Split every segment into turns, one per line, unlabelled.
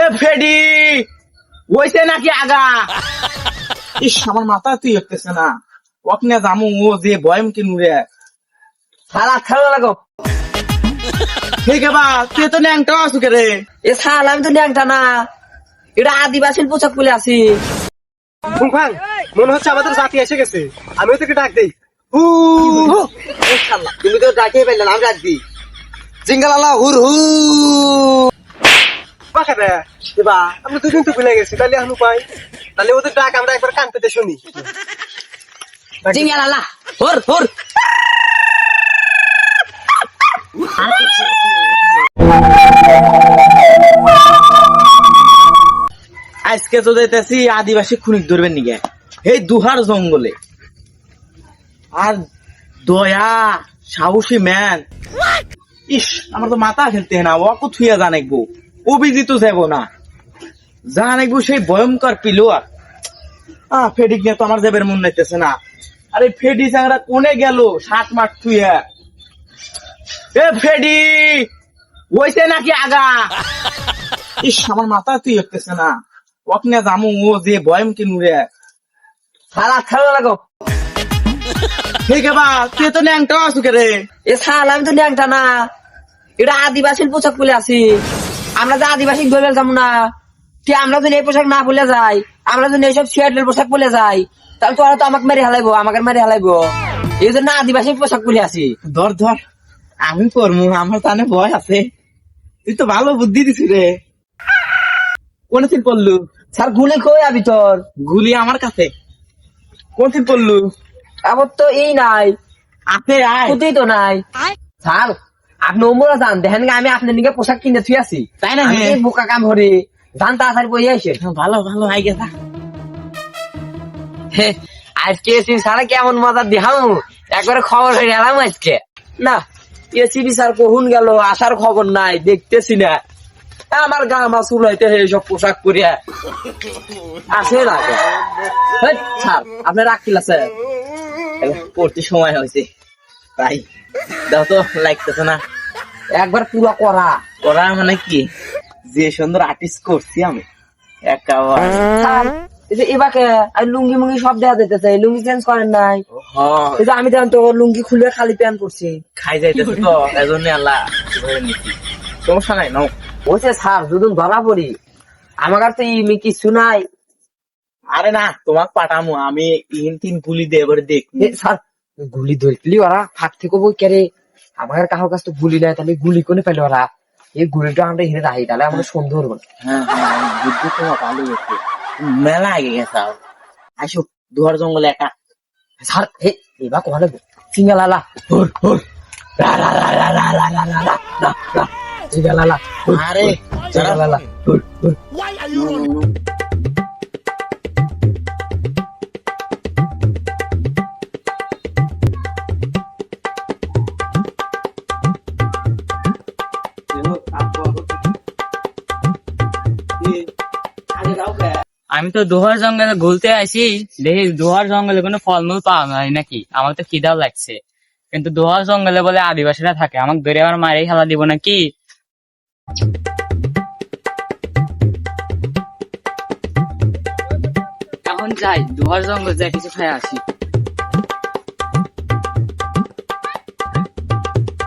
এ ফেডি হইছে নাকি আগা? ইস আমার মাথা তুই হতেছে না। ওখানে জামু ও যে বয়ম কিনু রে
সালা খেলা লাগো।
ঠিক বা তুই তো ন্যাংটা আসুকে রে
এ সাল আমি তো ন্যাংটা না। এটা আদিবাসীর পোশাক পরে আছি।
ফুংফাং মনে হচ্ছে আমাদের জাতি এসে গেছে। আমি তোকে ডাক দেই।
তুমি তো ডাকিয়ে পাইলে না আমি ডাকবি জিঙ্গালালা হুর হু।
পাকা রে এবা আমরা দুদিন তো ভুলে গেছি তাহলে এখন উপায় তাহলে ওদের ডাক আমরা একবার কান পেতে শুনি।
জিঙ্গালালা হুর হুর
আজকে তো যাইতেছি আদিবাসী খুনিক ধরবেন নিগে এই দুহার জঙ্গলে। আর দয়া সাহসী ম্যান ইস আমার তো মাথা খেলতে না ওকে থুইয়া জানাইবো অভিজিত যাব না। যা জানাইবো সেই ভয়ঙ্কর পিলোয়ার। আহ ফেডিক নিয়ে তো আমার যাবের মন নাইতেছে না। আরে ফেডি চাংরা কোনে গেল? ষাট মাঠ থুইয়া। এ, ফেডি! হইছে নাকি আগা? ইস, আমার মাথা তুই হতেছে না। ওখানে জামু ও যে বয়ম কিনু রে
সালা খেলা লাগো।
ঠিক বা, তুই তো ন্যাংটা আসুকে রে?
এ, সাল, আমি তো ন্যাংটা না। এটা আদিবাসীর পোশাক বলে আছি। আমরা যে আদিবাসী ধরে যাব না কি আমরা যদি এই পোশাক না পরে যাই আমরা যদি এইসব সিয়াটের পোশাক পরে যাই তাহলে তো ওরা তো আমাকে মেরে হালাইবো আমাকে মেরে হালাইবো। এই জন্য আদিবাসী পোশাক পরে আছি।
ধর ধর আমি করব আমার তানে ভয় আছে। তুই তো ভালো বুদ্ধি দিছি রে। কোন দিন পড়লু?
স্যার গুলি কই আবি তোর?
গুলি আমার কাছে। কোন দিন পড়লু?
আবার তো এই নাই।
আছে আয়।
তো নাই। স্যার আপনি ওমরা যান। দেখেন আমি আপনার নিকে পোশাক কিনে থুই আছি।
তাই না, হ্যাঁ।
বোকা কাম হরি যান তাড়াতাড়ি বই আসে
ভালো ভালো আই গেছা।
আজকে এসি সারা কেমন মজা দিহাম একবারে খবর হয়ে গেলাম আজকে। না এসিবি স্যার কখন গেল আসার খবর নাই দেখতেছি না। আমার গা চুল হইতে সব পোশাক পরিয়া। আসে না? স্যার আপনি রাখিল আছে
পড়তে সময় হয়েছে। তাই দাও তো লাগতেছে না।
একবার পুরো করা।
করা মানে কি? যে সুন্দর আর্টিস্ট করছি আমি।
এবাকে লুঙ্গি মুঙ্গি সব দেওয়া যেতেছে লুঙ্গি চেঞ্জ করেন নাই। এই যে আমি দেখেন তো লুঙ্গি খুলে খালি প্যান্ট পরছি।
খাই যাইতেছে তো এজন্য আল্লাহ সমস্যা নাই নাও।
বলছে স্যার দুদিন ধরা পড়ি। আমার তো ইমি কিছু নাই।
আরে না তোমাক পাঠামো আমি তিন তিন গুলি দিয়ে এবারে দেখ
স্যার গুলি ধরলি ওরা ফাঁক থেকে বই কেরে আমার কারোর কাছে তো গুলি নাই তাহলে গুলি কোনে পেলে ওরা এই গুলিটা আমরা হিরে রাখি তাহলে আমরা সন্দেহ হব
হ্যাঁ হ্যাঁ বুদ্ধি ভালো মেলা আগে গেছে আসো দুয়ার জঙ্গলে একা
স্যার হে এবার লাগবে সিঙ্গালালা হুর হুর লা লা লা লা লা লা লা লা লা লা লা সিঙ্গালালা
আরে
সিঙ্গালালা হুর হুর
আমি তো দোহার জঙ্গলে ঘুরতে আসি দেখি দোহার জঙ্গলে কোনো ফলমূল পাওয়া যায় নাকি? আমার তো খিদাও লাগছে। কিন্তু দোহার জঙ্গলে বলে আদিবাসীরা থাকে, আমাকে ধরে আমার মারে খেলা দিব নাকি? এখন যাই, দোহার জঙ্গল যাই, কিছু খাই আসি।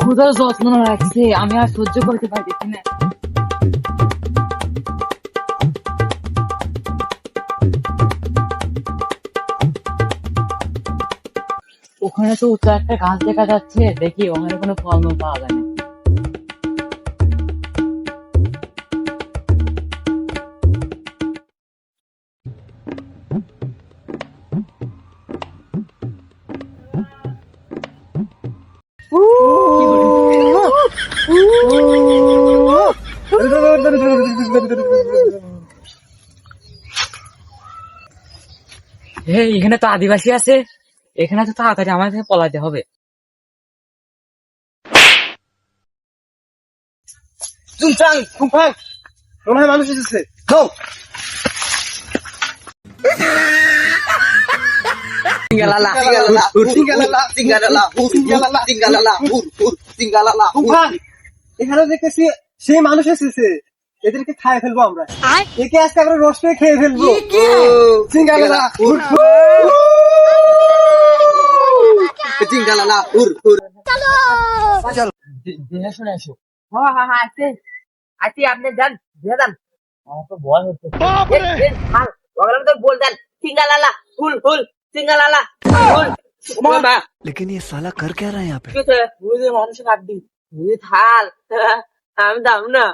ক্ষুধার যত্ন রাখছে, আমি আর সহ্য করতে পারতেছি না। ওখানে তো উঁচু একটা গাছ দেখা যাচ্ছে, দেখি ওখানে কোনো ফলমূল পাওয়া যায় এখানে তো আদিবাসী আছে। এখানে তো তাড়াতাড়ি আমার থেকে পলাইতে হবে।
মানুষ এসেছে। এখানে দেখতেছি সেই মানুষ এসেছে। এদেরকে খায় ফেলব আমরা। একে আজকে আমরা রস খেয়ে ফেলব।
চিঙ্গালালা হুর হুর
দেখে শুনে আসো হ্যাঁ হ্যাঁ হ্যাঁ আসতে আসতে আপনি যান দিয়ে যান আমার তো ভয় হচ্ছে ওগুলো তো বল দেন সিঙ্গালালা ফুল ফুল সিঙ্গালালা ফুল বাবা
लेकिन ये साला कर क्या रहा है यहाँ पे
কি হচ্ছে বুঝে মানুষের হাড্ডি বুঝে থাল আমি দাম না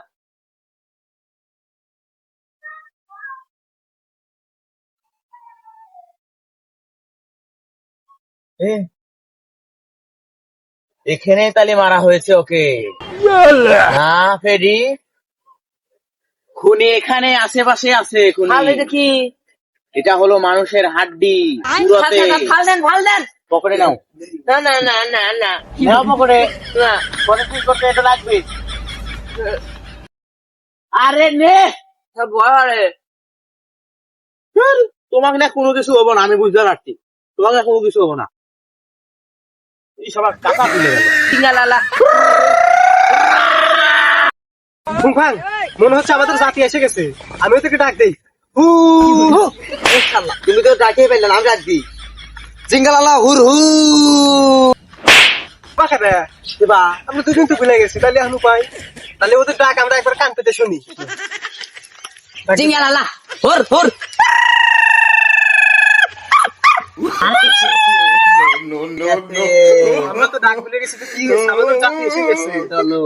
এ, এখানে তালি মারা হয়েছে ওকে। হ্যাঁ ফেডি? খুনি এখানে আশেপাশে আছে খুনি।
থাল এটা
হলো মানুষের হাড্ডি পকেটে নাও।
না না না না না।
নাও পকেটে।
না।
পরে কি করতে এটা লাগবে? আরে নে ধুর, তোমাকে না কোনো কিছু হব না আমি বুঝতে পারছি। তোমাকে কোনো কিছু হব না। সবার টাকা তুলে গেল
সিঙ্গালালা।
ফুংফাং মনে হচ্ছে আমাদের জাতি এসে গেছে। আমি ওদেরকে ডাক দেই।
তুমি তো ডাকিয়ে পেলে নাম ডাক দি জিঙ্গালালা হুর হু।
বাসা
এবা
আমরা দুদিন তো ভুলে গেছি তাহলে এখন উপায়? তাহলে ওদের ডাক আমরা একবার কান পেতে শুনি।
সিঙ্গালালা হর হর।
আমরা তো ডাক ভুলে গেছি তো কি হয়েছে আমাদের জাতি এসে গেছে
চলো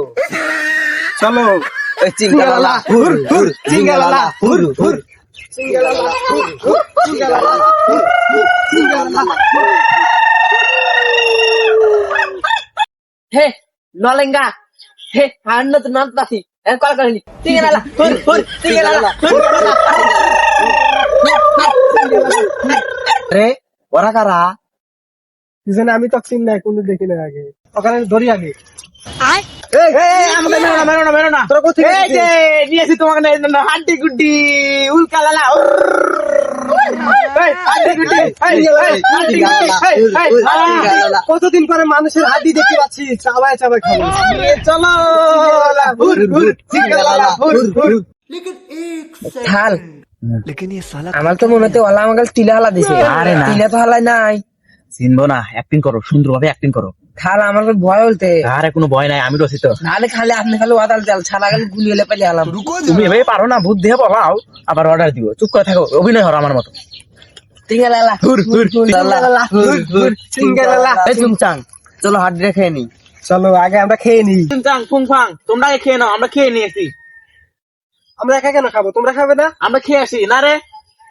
চলো
জিঙ্গালালা হুর হুর জিঙ্গালালা হুর হুর
হে নলেঙ্গা হে হান্ন তো নন পাসি এ কল করিনি সিঙ্গালালা হর হর সিঙ্গালালা
রে ওরা কারা
কি জানি আমি তো চিন নাই কোনো দেখি না আগে। ওখানে ধরি আগে। কতদিন পরে মানুষের হাড্ডি দেখতে পাচ্ছি চাবাই চাবাই খাব।
চলো
লেকিন
আমার তো মনে হচ্ছে ওলা আমাকে তিলা হালা দিছে। তিলা তো হালাই নাই।
চিনবো না অ্যাক্টিং করো সুন্দরভাবে অ্যাক্টিং করো
খালা আমার ভয় বলতে
আরে কোনো ভয় নাই আমি রসিত
তাহলে খালি আপনি খালি ওয়াদাল চাল ছাড়া খালি গুলি হলে পেলে আলাম
তুমি এভাবে পারো না বুদ্ধি দিয়ে বলাও আবার অর্ডার দিব চুপ করে থাকো অভিনয় হরো আমার মতো
সিঙ্গালালা
হুর হুর
সিঙ্গালালা
হুর, হুর, সিঙ্গালালা।
এই চুমচাং চলো হাত দিয়ে খেয়ে নি
চলো আগে আমরা খেয়ে
চিনচাং ফুংফাং তোমরা খেয়ে নাও আমরা খেয়ে নিয়েছি
আমরা একা কেন খাব তোমরা খাবে না
আমরা খেয়ে আসি না রে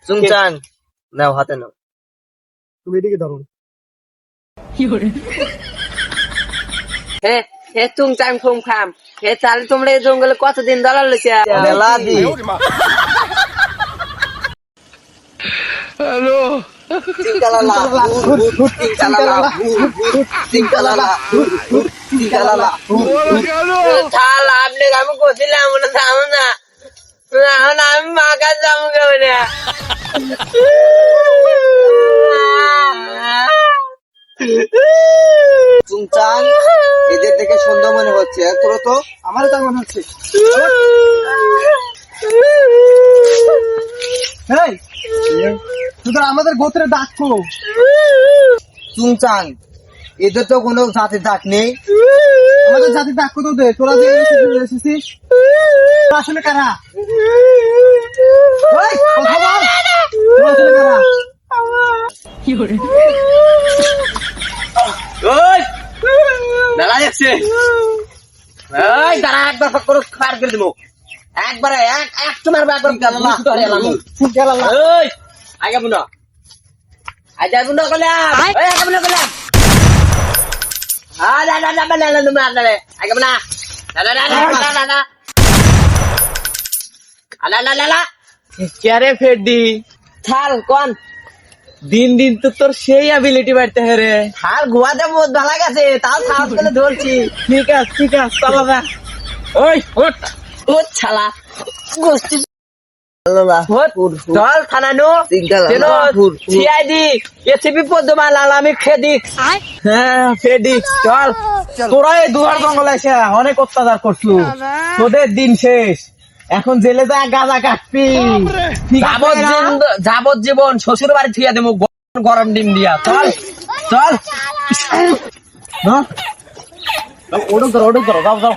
চুমচাং নাও হাতে নাও
তুমি এদিকে ধরো
হে হে চুমচাং ফুম খাম হে তাহলে তোমরা এই জঙ্গলে কতদিন দলাল লইছে আপনি আমি করছিলাম না এখন আমি মাকার যাব কেমন
চুংচাং এদের দেখে সুন্দর মনে হচ্ছে। তোর তো?
আমারও তাই মনে হচ্ছে। তোদের আমাদের গোত্রে ডাকো
চুংচাং এদের তো কোনো জাতির ডাক নেই।
আমাদের জাতি ডাকো তোদের তোরা যে এসেছিস- আসলে কারা? কথা বল। আসলে কারা?
ওই মেলা যাচ্ছে ওই দাঁড়া একবার করে খার করে দেবো একবারে এক এক তোমার একবার গালালা
সিঙ্গালালা।
ওই আগে বুনো আগে বুনো কলাম ওই আগে বুনো কলাম আ দা দা দা না না না না আগে বুনা না না না না না না আলা লা লা লা কে রে ফেডি
থাল কোন
দিন দিন তো তোর সেই অ্যাবিলিটি বাড়তে হে রে।
থাল ঘুমাতে বহুত ভালো গেছে তাও সাহস করে ধরছি।
ঠিক আছে ঠিক আছে চলো না ওই ওঠ।
ও ছালা গোষ্ঠী
হ্যাঁ তোরা এই দুয়ার জঙ্গলে অনেক অত্যাচার করছু। তোদের দিন শেষ। এখন জেলে যা গাঁজা কাটবি।
যাবজ্জীবন শ্বশুর বাড়ি ঠিয়া দেবো গরম- গরম ডিম দিয়া। চল চল।
ওটুক ধরো করো ধরো করো যাও যাও।